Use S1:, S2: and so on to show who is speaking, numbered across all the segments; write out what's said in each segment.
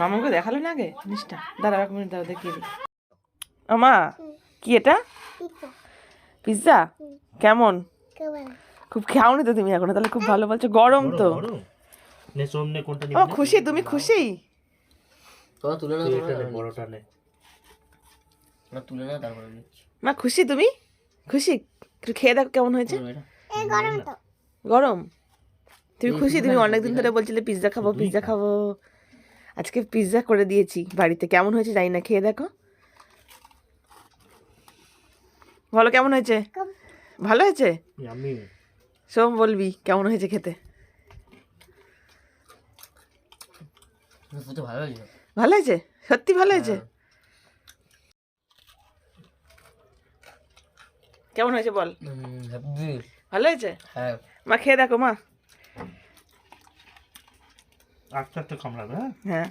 S1: মামাকে দেখালে না আগে? জিনিসটা। দাঁড়াও এক মিনিট দাঁড়া দেখিয়ে দিই। আমা কি এটা? পিৎজা? কেমন? খুব খাওনি তো তুমি এখন তাহলে খুব ভালো বলছো। গরম তো। ও খুশি তুমি খুশি? মা খুশি তুমি? খুশি? খেয়ে দেখো কেমন হয়েছে।
S2: এটা।
S1: গরম তুমি খুশি? তুমি অনেকদিন ধরে বলছিলে পিৎজা খাব পিৎজা খাব। আজকে পিৎজা করে দিয়েছি বাড়িতে। কেমন হয়েছে জানি না খেয়ে দেখো। বলো কেমন হয়েছে? ভালো হয়েছে? সোম বলবি কেমন হয়েছে খেতে?
S2: ভালো হয়েছে।
S1: সত্যি ভালো হয়েছে? কেমন হয়েছে বল। ভালো হয়েছে?
S2: হ্যাঁ।
S1: মা খেয়ে দেখো মা।
S3: আস্তে আস্তে কামড়াবে হ্যাঁ?
S1: হ্যাঁ।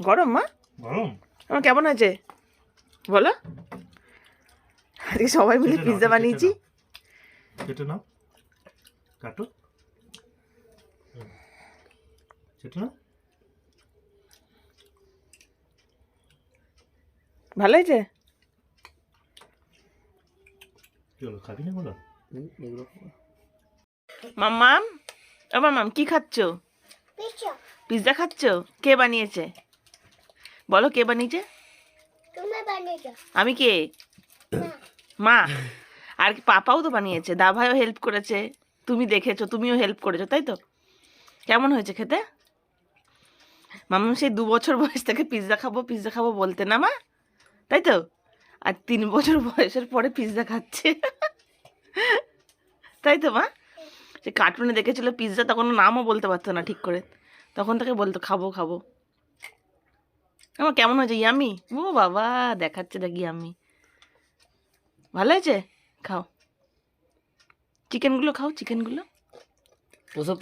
S1: গরম মা?
S3: গরম?
S1: আমার কেমন হয়েছে? বলো। আজকে সবাই মিলে পিৎজা বানিয়েছি।
S3: কেটে নাও। কাটো। কেটে নাও।
S1: ভালো হয়েছে?
S3: কি হলো খাবি না বলো?
S2: এগুলো
S1: মাম্মাম ও মাম্মাম কি খাচ্ছ? পিৎজা খাচ্ছ? কে বানিয়েছে? বলো কে বানিয়েছে? আমি কে? মা আর কি পাপাও তো বানিয়েছে দা ভাইও হেল্প করেছে। তুমি দেখেছ তুমিও হেল্প করেছ তাই তো? কেমন হয়েছে খেতে? মামুন সেই দু বছর বয়স থেকে পিৎজা খাব পিৎজা খাব বলতে না মা? তাই তো? আর তিন বছর বয়সের পরে পিৎজা খাচ্ছে। তাই তো, মা? সে কার্টুনে দেখেছিল পিৎজা তখন নামও বলতে পারতো না ঠিক করে। তখন তাকে বলতো, খাব খাব। আমার কেমন হয়েছে ইয়ামি ও বাবা, দেখাচ্ছে দেখি আমি ভালো হয়েছে? খাও। চিকেনগুলো খাও চিকেনগুলো
S2: ওসব